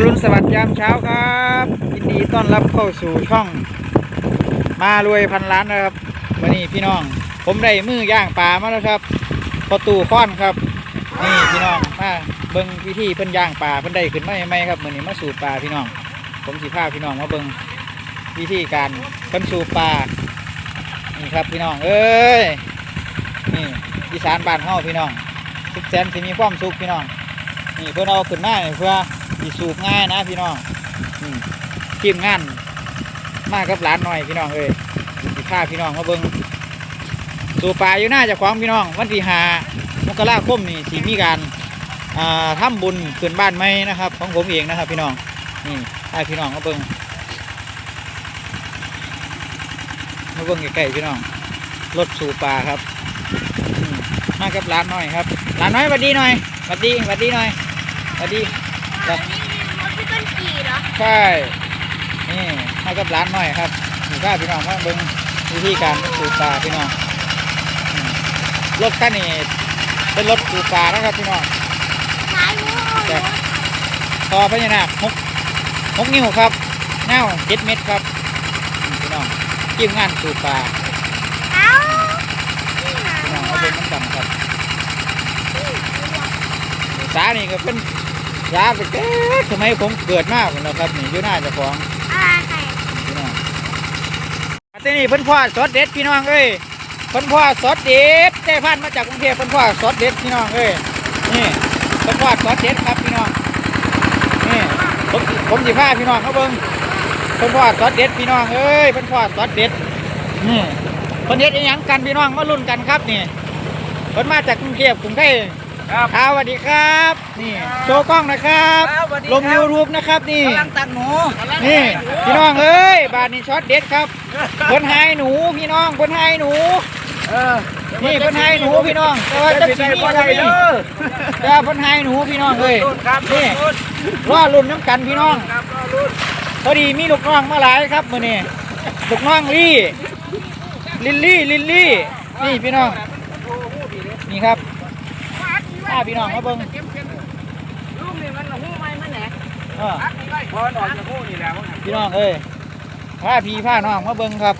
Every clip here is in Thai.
อรุณสวัสดิ์ยามเช้าครับยินดีต้อนรับเข้าสู่ช่อง มารวยพันล้านนะครับวันนี้พี่น้อง ผมได้มือย่างปลามาแล้วครับพอตู่ค้อนครับ นี่พี่น้องมาเบิ้งวิธีเพิ่นย่างปลาเพิ่นได้ขึ้นมาใหม่ครับมื้อนี้มาสู่ปลาพี่น้อง ผมสิพาพี่น้องมาเบิ้งวิธีการเพิ่นสู่ปลานี่ครับพี่น้องเอ้ยนี่อีสานบ้านเฮาพี่น้องสุขแสนสิมีความสุขพี่น้อง นี่เพื่อนเอาขึ้นมาเนี่ยเพื่อสิสูบง่ายนะพี่น้องอืมทีมงานมากกับหลานหน่อยพี่น้องเอ้ยสิพาพี่น้องมาเบิ่งสูบปลาอยู่หน้าจะของพี่น้อง วันที่หามกราคมนี่สิมีการอ่าทำบุญขึ้นบ้านใหม่นะครับ ของผมเองนะครับ พี่น้องนี่พาพี่น้องมาเบิ่งมาเบิ่งใกล้ๆพี่น้องรถสูบปลาครับมมากับหลานหน่อยครับหลานน้อยสวัสดีหน่อยสวัสดีสวัสดีหน่อย สวัสดีอันนี้รถพี่ต้นขี่เหรอใช่นี่ให้กับร้านหน่อยครับนี่ก็พี่น้องมาเบิ่งวิธีการสูบปลาพี่น้องอืมรถคันนี้เป็นรถสูบปลานะครับพี่น้องซ้ายมือแต่ต่อพญานาคหกหกนิ้วครับเน่าเจ็ดเมตรครับอืมพี่น้องทีมงานสูบปลาเอ้านี่นะพี่น้องมาเบิ่งน้ำกันครับสานี่ก็เป็น สาไปเกิดสมัยผมเกิดมากเหมือนเราครับนี่อยู่หน้าเจ้าของอะไรใครพี่น้องมาที่นี่เพิ่นพ่อสดเด็ดพี่น้องเอ้ยเพิ่นพ่อสดเด็ดได้พันมาจากกรุงเทพเพิ่นพ่อสดเด็ดพี่น้องเอ้ยนี่เพิ่นพ่อสดเด็ดครับพี่น้องนี่ผมผมสิพาพี่น้องเขาเบิ่งเพิ่นพ่อสดเด็ดพี่น้องเอ้ยเพิ่นพ่อสดเด็ดนี่เพิ่นเฮ็ดอีหยังกันพี่น้องมาลุ้นกันครับนี่เพิ่นมาจากกรุงเทพกรุงเทพ ครับครับสวัสดีครับ นี่โชว์กล้องนะครับครับสวัสดีลงครับยูทูบนะครับนี่ กำลังตัดหนูนี่พี่น้องเอ้ยบาทนี้ช็อตเด็ดครับเพิ่นให้หนูพี่น้องเพิ่นให้หนู เออนี่เพิ่นให้หนูพี่น้อง แต่ว่าจะสิมีบ่บ่ได้ได้เด้เด้ออแต่ว่าเพิ่นให้หนูพี่น้องเอ้ยรุ่นครับนี่รุ่นรอรุ่นน้ำกันพี่น้อง ครับรุ่นพอดีมีลูกน้องมาหลายครับมื้อนี้ลูกน้องลี่ ลิลลี่ลิลลี่ นี่พี่น้อง นี่ครับ พาพี่น้องมาเบิ่งลูกนี่มันหูไม้มันแหนเออพอออกจากหูนี่แหละว่าพี่น้องเอ้ยพาพี่พาน้องมาเบิ่งครับ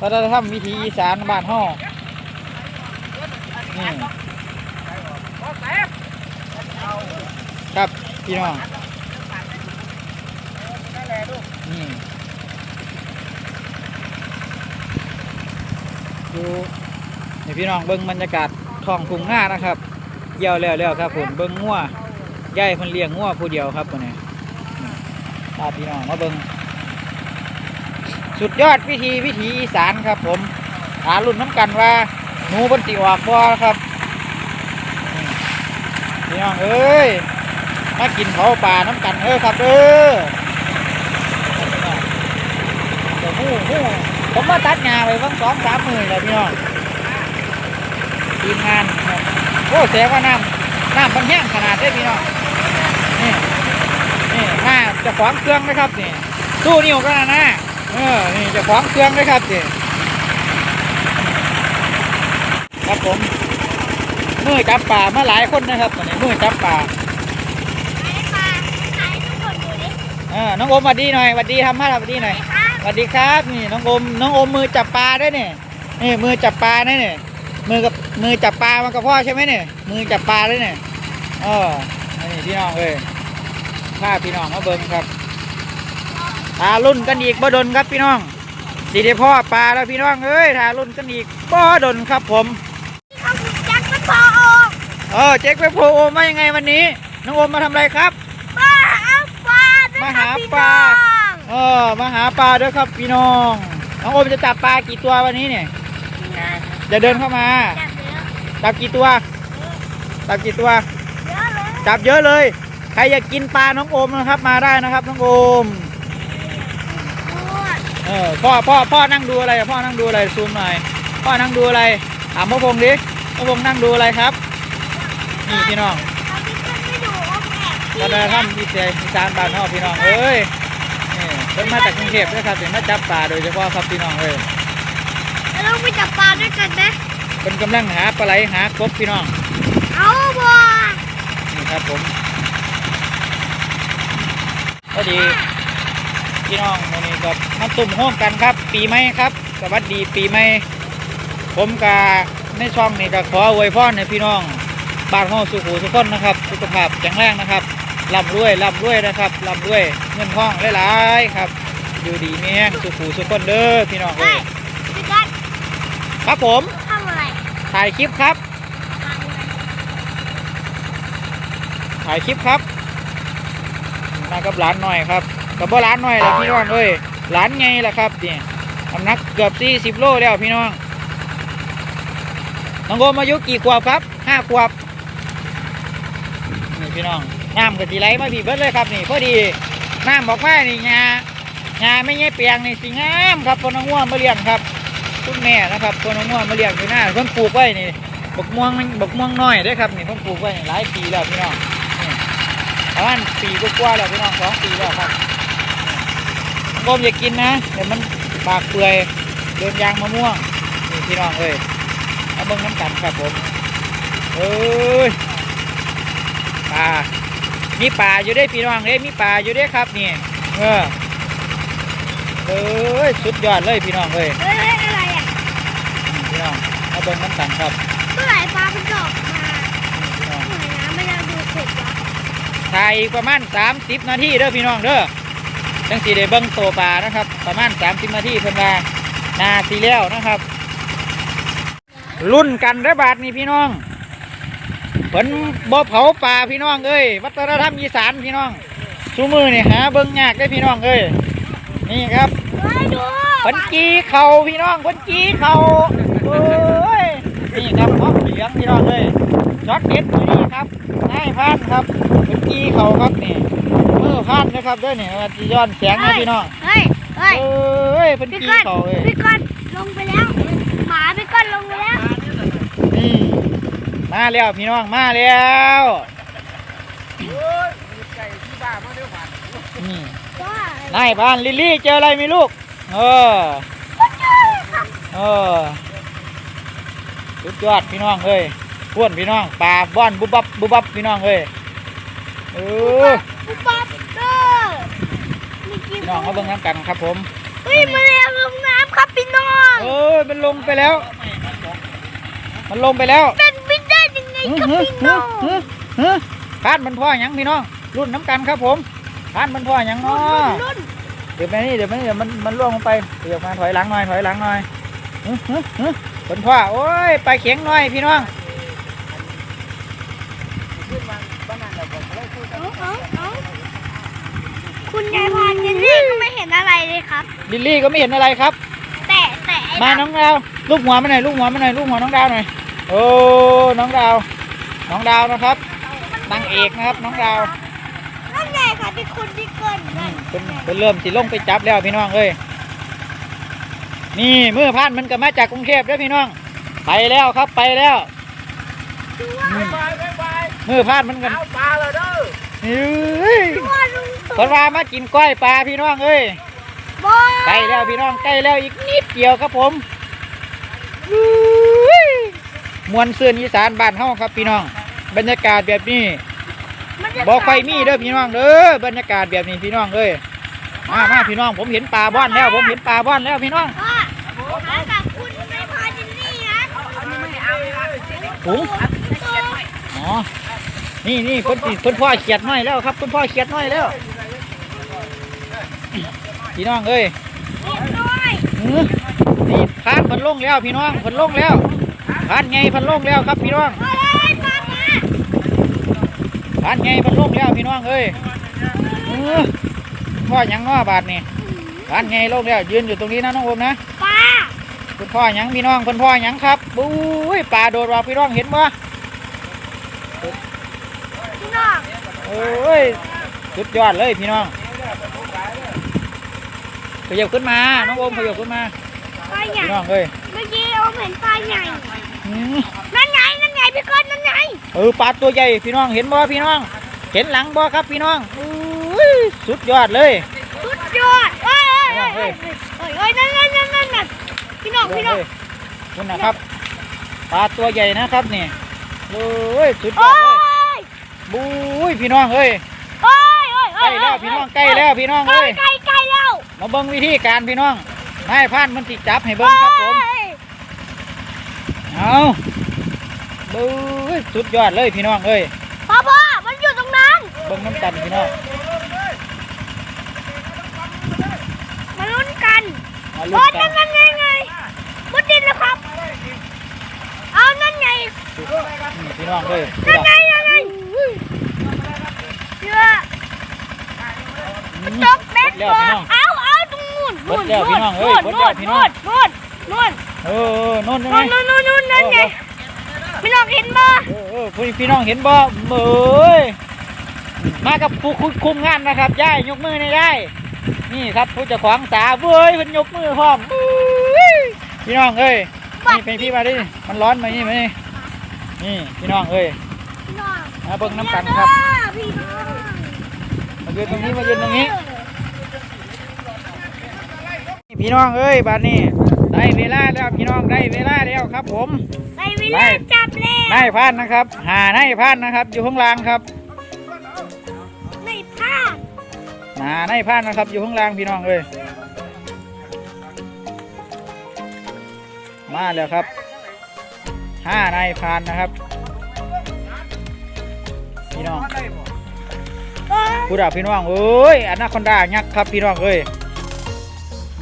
วัฒนธรรมวิถีอีสานบ้านเฮานี่ครับพี่น้องนี่ดูนี่พี่น้องเบิ้งบรรยากาศท้องทุ่งนานะครับ เกี่ยวแล้วแล้วครับผมเบิ้งงัวยายคนเลี้ยงงัวผู้เดียวครับตัวนี้ตาพี่น้องมาเบิ้งสุดยอดวิธีวิถีอีสานครับ ผมหารุ่นน้ำกันว่าหนูบนติออกบ่ครับพี่น้องเอ้ยมากินเผาป่าน้ำกันเออครับเออเดี๋ยวหูหูผมมาตัดงาไปเพิ่งสองสามหมื่นเลยพี่น้องทีมงาน โอ้เสียว่าน้ำน้ำมันแห้งขนาดได้พี่น้องนี่นี่มาเจะขวางเครื่องนะครับนี่สู้นิ้วกันนะนะเออนี่เจะขวางเครื่องนะครับนี่ครับผมมือจับป่ามาหลายคนนะครับตอนนี้มือจับป่าไหนปลาไหนทุกคนดูดิเออน้องโอมสวัสดีหน่อยสวัสดีทำมาสวัสดีหน่อยครับสวัสดีครับนี่น้องโอมน้องโอมมือจับปลาด้วยเนี่ยนี่มือจับปลาเนี่ยนี่ มือกับมือจับปลามันกับพ่อใช่ไหมเนี่ย มือจับปลาด้วยเนี่ยเออนี่พี่น้องเอ้ยพาพี่น้องมาเบิ่งครับทารุ่นกันอีกบ่ดนครับพี่น้องสีได้พ่อปลาแล้วพี่น้องเอ้ยทารุ่นกันอีกบ่ดนครับผมที่เขาถูกจักรมันพอออกเออเจ๊กไปโพโอมมายังไงวันนี้น้องโอมมาทำอะไรครับป้าเอาปลาด้วยมาครัหาบพี่ปลาน้องเออมาหาปลาด้วยครับพี่น้องน้องโอมจะจับปลากี่ตัววันนี้เนี่ย จะเดินเข้ามาจับเยอะจับกี่ตัวจับกี่ตัวเยอะเลยจับเยอะเลย ใครอยากกินปลาน้องโอมนะครับ มาได้นะครับน้องโอมด้วยเออพ่อพ่อพ่อนั่งดูอะไรอะพ่อนั่งดูอะไรซูมหน่อยพ่อนั่งดูอะไรถามพ่อพงษ์ดิพ่อพงษ์นั่งดูอะไรครับนี่พี่น้องเอาพี่ต้นไม่ดูโอ้แม่ตอนนี้ทำดีเจอีสานบ้านนอกพี่น้องเอ้ยนี่เพิ่นมาจากกรุงเทพด้วยครับถึงมาจับปลาโดยเฉพาะครับพี่น้องเอ้ย แล้วเราไปจับปลาด้วยกันไหมเป็นกำลังหาปลาไหลหากบพี่น้องเอาบ่นี่ครับผมพอดีพี่น้องวันนี้กับมาตุ่มโฮมกันครับ ปีใหม่ครับ สวัสดีปีใหม่ผมกาในช่องนี้ก็ขออวยพรในพี่น้องบ้านห้องสุขุทุกคนนะครับ สุขภาพแข็งแรงนะครับร่ำรวยร่ำรวยนะครับร่ำรวยเงินทองหลายๆครับ อยู่ดีมีแห้งสุขุทุกคนเด้อพี่น้องเฮ้เอ้ยยพี่กัด ครับผมทำอะไรถ่ายคลิปครับ ถ่ายคลิปครับมากับหลานหน่อยครับกับบ่หลานหน่อยเลยพี่น้องเอ้ยหลานไงล่ะครับนี่น้ำหนักเกือบ40โลแล้วพี่น้องน้องโอมอายุกี่ขวบครับห้าขวบนี่พี่น้องน้ำกะทิไหลมาบีบเบิดเลยครับนี่พอดีน้ำบอกว่านี่งางาไม่ใช่เปียงนี่สิงามครับพนองง่วมาเลี้ยงครับ คุณแม่นะครับพนองง่วงมาเลี้ยงอยู่หน้าเพิ่นปลูกไว้นี่บกม่วงบกม่วงน้อยเด้ครับนี่ผมปลูกไว้หลายปีแล้วพี่น้องนี่ประมาณปีกว่าแล้วพี่น้องสองปีแล้วครับนี่ผมอย่ากกินนะเดี๋ยวมันปากเปื่อยโดนยางมะม่วงนี่พี่น้องเอ้ยเอาเบิ่งน้ำกันครับผมเอ้ยปลามีปลาอยู่ได้พี่น้องเอ้ยมีปลาอยู่ได้ครับนี่เออเอ้ยสุดยอดเลยพี่น้องเอ้ยเฮ้ยอะไรอะ น้องเอาเบิ่งน้ำกันครับเมื่อไหร่ปลามันจะออกมานี่พี่น้อง เหมือนน้ำไม่ได้ดูเสร็จวะถ่ายอีกประมาณ 30 นาทีเด้อพี่น้องเด้อจังสีได้เบิ้งโตวปลานะครับ ประมาณ 30 นาทีเพิ่นว่านาสีแล้วนะครับรุ่นกันเด้อบาทนี่พี่น้องเพิ่นบ่เผาปลาพี่น้องเอ้ยวัฒนธรรมอีสานพี่น้องชูมือนี่หาเบิ้งยากได้อพี่น้องเอ้ยนี่ครับ เฮ้ยดูเพิ่น กีเข่าพี่น้องเพิ่นกีเข่าเอ้ยนี่ครับหอมเหลืองพี่น้องเอ้ยช็อตเด็ดอยู่นี่ครับนายพันครับเพิ่นกีเข่าครับนี่มือพันนะครับเด้อนี่ว่าสิย้อนแสงนะพี่น้องเฮ้ยเฮ้ยเอ้ยเพิ่นพี่กีก้อนเข่าเอ้ยพี่ก้อนลงไปแล้วหมาพี่ก้อนลงไปแล้วนี่มาแล้วพี่น้องมาแล้วไก่ที่บ้านมาเดี๋ยวผ่านนี่ก็นายพันลิลลี่เจออะไรไหมีลูก เออเออสุดยอดพี่น้องเอ้ยพ่วนพี่น้องปลาบ้อนบุบบับบุบบับพี่น้องเอ้ยเออปุ๊บปั๊บเด้อมีกี่พี่น้องเขาเบิ่งน้ำกันครับผมเฮ้ยมาแล้วลงน้ำครับพี่น้องเออมันลงไปแล้ว มันลงไปแล้วเป็นไปได้ยังไงครับพี่น้องฮึฮึพานมันพ่อหยังพี่น้องรุ่นน้ำกันครับผมพานมันพ่อหยังรุ่เนาะนรุ่นเดี๋ยวไปนี่เดี๋ยวไปนี่เดี๋ยวมันมันล่วงลงไปเดี๋ยวมาถอยหลังหน่อยถอยหลังหน่อยฮึฮึฮึคนพ่อโอ้ยไปเข็งหน่อยพี่น้องขึ้นมาบ้านนั่นแหละผมเลยพูดเอาเอาเอาคุณยายพรเจนนี่ก็ไม่เห็นอะไรเลยครับ ลิลลี่ก็ไม่เห็นอะไรครับ แต่แต่ไอ้มาดำน้องดาวลูกหัวมาหน่อยลูกหัวมาหน่อยลูกหัวน้องดาวหน่อยโอ้น้องดาว น้องดาวนะครับนางเอกนะครับ น้องดาวนั่น ไงค่ะที่คุณที่เกินนั่นเป็นเป็นเริ่มสิลงไปจับแล้วพี่น้องเอ้ยนี่มือพันมันก็มาจากกรุงเทพเด้อพี่น้อง ไปแล้วครับไปแล้วอืมบายบายบายมือพันมันกันเอาปลาเลยเด้อเฮ้ยตัวลุงเพิ่นว่ามากินกล้อยปลาพี่น้องเอ้ยบอยใกล้แล้วพี่น้องใกล้แล้วอีกนิดเดียวครับผมอุ้ยมวนเสื่อนอีสานบ้านเฮาครับพี่น้อง บรรยากาศแบบนี้ มันจะบ่ค่อยมีเด้อพี่น้องเด้อบรรยากาศแบบนี้พี่น้องเอ้ยมามาพี่น้องผมเห็นปลาบ้อนแล้ว ผมเห็นปลาบ้อนแล้วพี่น้องพ่อหากับคุณไม่พอเจนนี่นะถุงอ๋อนี่นี่คนสิคนพ่อเขียดน้อยแล้วครับคนพ่อเขียดน้อยแล้วพี่น้องเอ้ยเรียบร้อยอื้อนี่พานเพันลงแล้วพี่น้องเพันลงแล้วพานไงเพันลงแล้วครับพี่น้อง เฮ้ยปลาปลา พานไงเพันลงแล้วพี่น้องเอ้ยอื้อพ่อหยังน้อบาดนี่พานไงลงแล้วยืนอยู่ตรงนี้นะน้องโอมนะปลาคุณพ่อหยังพี่น้องคุณพ่อหยังครับบุ้ยปลาโดดว่าพี่น้องเห็นบ่พี่น้องโอ้ยสุดยอดเลยพี่น้องขยับขึ้นมา น้องโอมขยับขึ้นมาปลาใหญ่พี่น้องเอ้ยเมื่อกี้เราเห็นปลาใหญ่อื้อนั่นไง นั่นไงพี่ก้อนนั่นไงเออปลาตัวใหญ่พี่น้องเห็นบ่พี่น้อง เห็นหลังบ่ครับพี่น้องอุ้ยสุดยอดเลยสุดยอดเอ้ยเอ้ยเอ้ยเอ้ยเอ้ยเอ้ยนั่นนั่นนั่นนั่นนั่นพี่น้องพี่น้องเอ้ยคุณนะครับปลาตัวใหญ่นะครับนี่โอ้ยสุดยอโอ้ดเลยยบุ้ยพี่น้องเอ้ยโอ้ยโอ้ยโอ้ใกล้แล้วพี่น้องใกล้แล้วพี่น้องใกล้เอ้ยใกล้ใกล้แล้วมาเบิ่งวิธีการพี่น้องนายพันมันติจับให้เบิ่งครับผมเฮ้ยเอา เบ้ยสุดยอดเลยพี่น้องเอ้ยพ่อพ่อมันอยู่ตรงนั้นเบิ่งน้ำกันพี่น้องมาลุ้นกันมาโอ้ลุ้นกันั่นนนั่นไงไงมุดดินแล้วครับ เอานั่นไงนี่พี่น้องเอ้ยนั่นไงนั่นไงเยอะอืมจกเบ็ดแล้วก่อพี่นน้อง เอาเอาตรงนู้นเบิดแล้วพี่น้องเอ้ยนู่นเบิดแล้วพี่น้อง นู่นนู่นเออเออโน่นนู่ไงนนู่นนู่นนู่นนั่นไง พี่น้องเห็นบ่เออเออพี่พี่น้องเห็นบ่เอ้ยมากับผู้คุคุมงานนะครับย่ายยกมือในย่ายนี่ครับผู้เจ้าของสาเว้ยเพิ่นยกมือพร้อมอุ้ยพี่น้องเอ้ยนี่เป็นพี่มาดิมันร้อนไหมนี่มานี่นี่พี่น้องเอ้ยพี่น้องมาเบิ่งน้ำกันครับพี่น้องมายืนตรงนี้มายืนตรงนี้ พี่น้องเอ้ยบัดนี้ได้เวลาแล้วพี่น้องได้เวลาแล้วครับผมได้เวลาจับแล้วนายพันนะครับ หานายพันนะครับ อยู่ข้างล่างครับไม่พลาดหานายพันนะครับ อยู่ข้างล่างพี่น้องเอ้ยมาแล้วครับห้านายพันนะครับ พี่น้องเอ้ยผู้ด่าพี่น้องเอ้ยอนาคอนดายักษ์ครับพี่น้องเอ้ย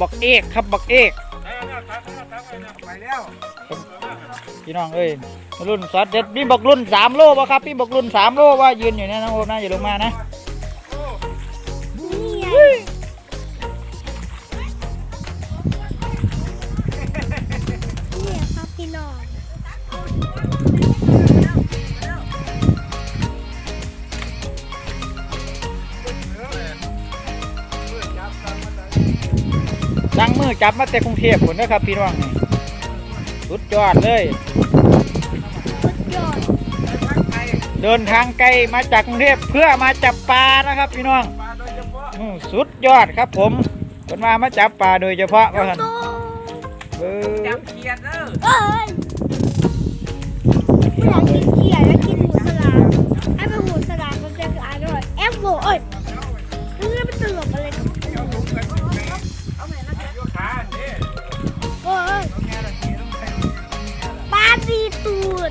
บักเอกครับบักเอก พี่น้องเอ้ยรุ่นซอสเด็ดพี่บอกรุ่นสามโลป่ะครับพี่บอกรุ่นสามโลว่ายืนอยู่เนี่ยน้องโอมนะอย่าลงมานะนี่ไงนี่ครับพี่น้องสั่งมือจับมาแต่กรุงเทพผลนะครับพี่น้องสุดยอดเลย เดินทางไกลมาจากกรุงเทพเพื่อมาจับปลานะครับพี่น้องอืมสุดยอดครับผมคนมามาจับปลาโดยเฉพาะว่าหันเบ้อจับเขียดเด้อเอ้ยไม่อยากกินเขียดแล้วกินหมูสลามให้เป็นหมูสลามมันจะอร่อยแอปโบเอ้ยนี่เป็นตลกอะไรเนี่ยยกขาเด้โอ้ยปลาตีตูด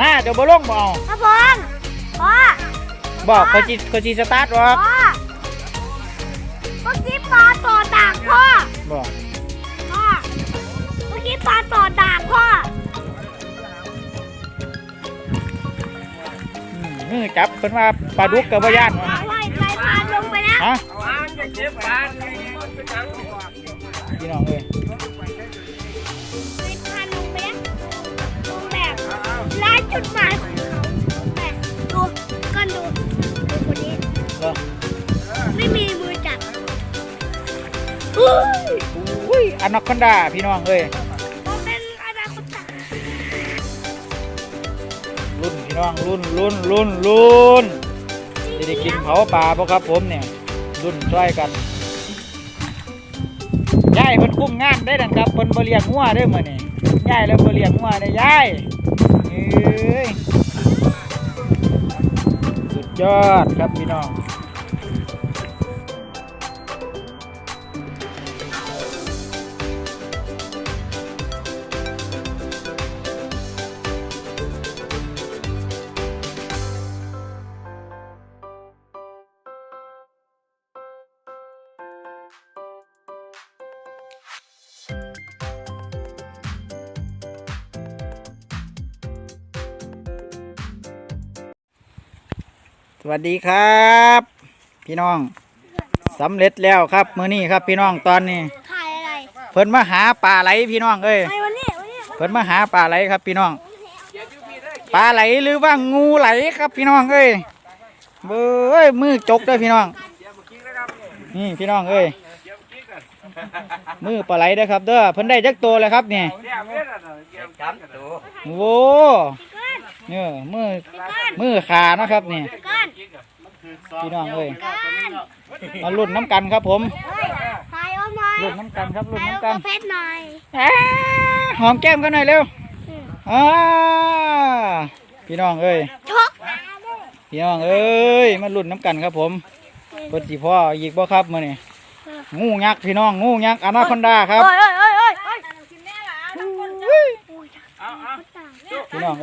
น่าเดี๋ยวบ่ลงบ่เอาพ่อพงพ่อบอกเขาจีเขาจีสตาร์ทหรอกพ่อเมื่อกี้ปลาต่อดากพ่อบอกพ่อเมื่อกี้ปลาต่อดากพ่ออืมมือจับเพิ่นว่าปลาดุกกับบ่ย่านว่า อุ้ยอนาคอนดาพี่น้องเอ้ยมันเป็นอนาคตตารุ่นพี่น้องรุ่นรุ่นรุ่นรุ่นจะได้กินเผาป่าเพราะครับผมเนี่ยรุ่นช่วยกันยายเพิ่นคุ้มงานได้ดันครับเพิ่นบ่เลี้ยงงัวเด้อมื้อนี้ยายแล้วบ่เลี้ยงงัวได้ยายเอ้ยสุดยอดครับพี่น้อง สวัสดีครับ พี่น้องสำเร็จแล้วครับ มื้อนี้ครับ พี่น้องตอนนี้ถ่ายอะไรเพิ่นมาหาปลาไหลพี่น้องเอ้ยไปวันนี้วันนี้เพิ่นมาหาปลาไหลครับ พี่น้องปลาไหลหรือว่างูไหลครับ พี่น้องเอ้ยเบ้ยมือจกเด้อพี่น้อง นี่พี่น้องเอ้ยมือปลาไหลเด้อครับ เด้อเพิ่นได้จักตัวเลยครับเนี่ยเดี๋ยวเด้อเดี๋ยวจับตัวโว้ เนี่ยมือมือขานะครับนี่ก้อนพี่น้องเอ้ยก้อนมาลุ้นน้ำกันครับผมถ่ายเอาหน่อยลุ้นน้ำกันครับลุ้นถ่ายเอาน้ำกันกระเพชรหน่อยอ่าหอมแก้มกันหน่อยเร็วอืมอ่าพี่น้องเอ้ยกพี่น้องเอ้ยมาลุ้นน้ำกันครับผมเปิดสีพ่ออีกบ่ครับมื้อนี้งูยักษ์พี่น้องงูยักษ์อนาคอนดาครับโอ้ยโอ้ยโ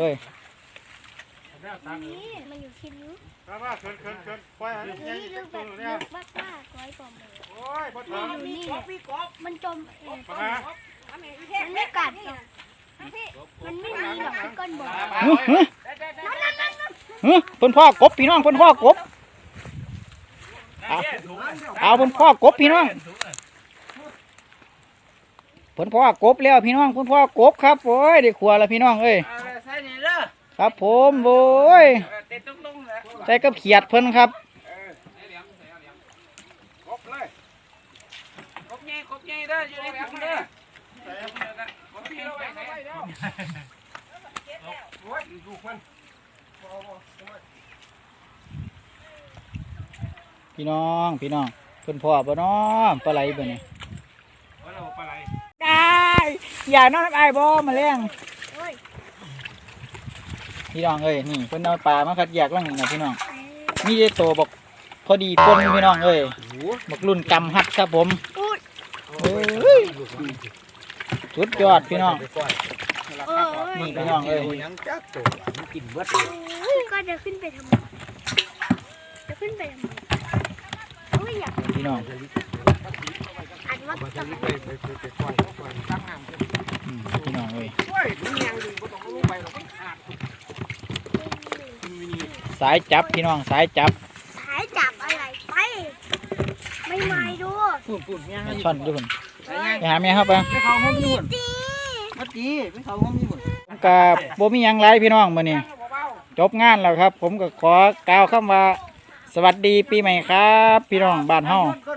อ้ย โอ้ยโอ้ยเอาเอาต่างพี่น้องเอ้ยนี่มันอยู่คิดนู้มามาเขินเขินเขินควายอันนี้นี่ลึกแบบลึกมากมากร้อยกว่าเมตรโอ้ยบ่ถึงมันอยู่นี่มันจมเองมามันไม่กัดหรอกมันไม่มีหรอกที่ก้นบ่อฮึฮึฮึเพิ่นพ่อกบพี่น้องเพิ่นพ่อกบเอาเพิ่นพ่อกบพี่น้องเพิ่นพ่อกบแล้วพี่น้องเพิ่นพ่อกบครับโอ้ยได้ขัวแล้วพี่น้องเอ้ยใส่นี่เด้อ ครับผมโอ้ยใจกับเขียดเพิ่นครับครบเลยครบใหญ่ครบใหญ่เด้ออยู่ในถุงเด้อครบใหญ่ไว้ไหนโอ้ยดูคนพี่น้องพี่น้องเพิ่นพ่อบ่น้องปลาไหลบ่นี่ว่าเราปไหลได้อย่านอนน้ำไอ้บ่มาแรงโอ้ย พี่น้องเอ้ยนี่เพิ่นเอาปลามาคัดแยกล่างนี่นะพี่น้องมีแต่โตบอกพอดีปนพี่น้องเอ้ยบักรุ่นกำฮัดครับผมอุ้ยเอ้ยสุดยอดพี่น้องนี่พี่น้องเอ้ยกินเบิดก็จะขึ้นไปทำจะขึ้นไปทำโอ้ยอยากพี่น้องอันว่าจะไปไปไปไปปล่อยปล่อยตั้งน้ำอืมพี่น้องเอ้ย สายจับพี่น้องสายจับสายจับอะไรไป ไม่ไม่ดูปุ่นปุ่นยังมาช่อนด้วยคนไปไงไปหาแม่ครับไปไปเขาห้องนี่หุ่นตีมาตีไปเขาห้องนี่หุ่นกับบ่มีหยังไรพี่น้องมื้อนี้จบงานแล้วครับ ผมก็ขอกล่าวคำว่า สวัสดีปีใหม่ครับ พี่น้องบ้านเฮาก้น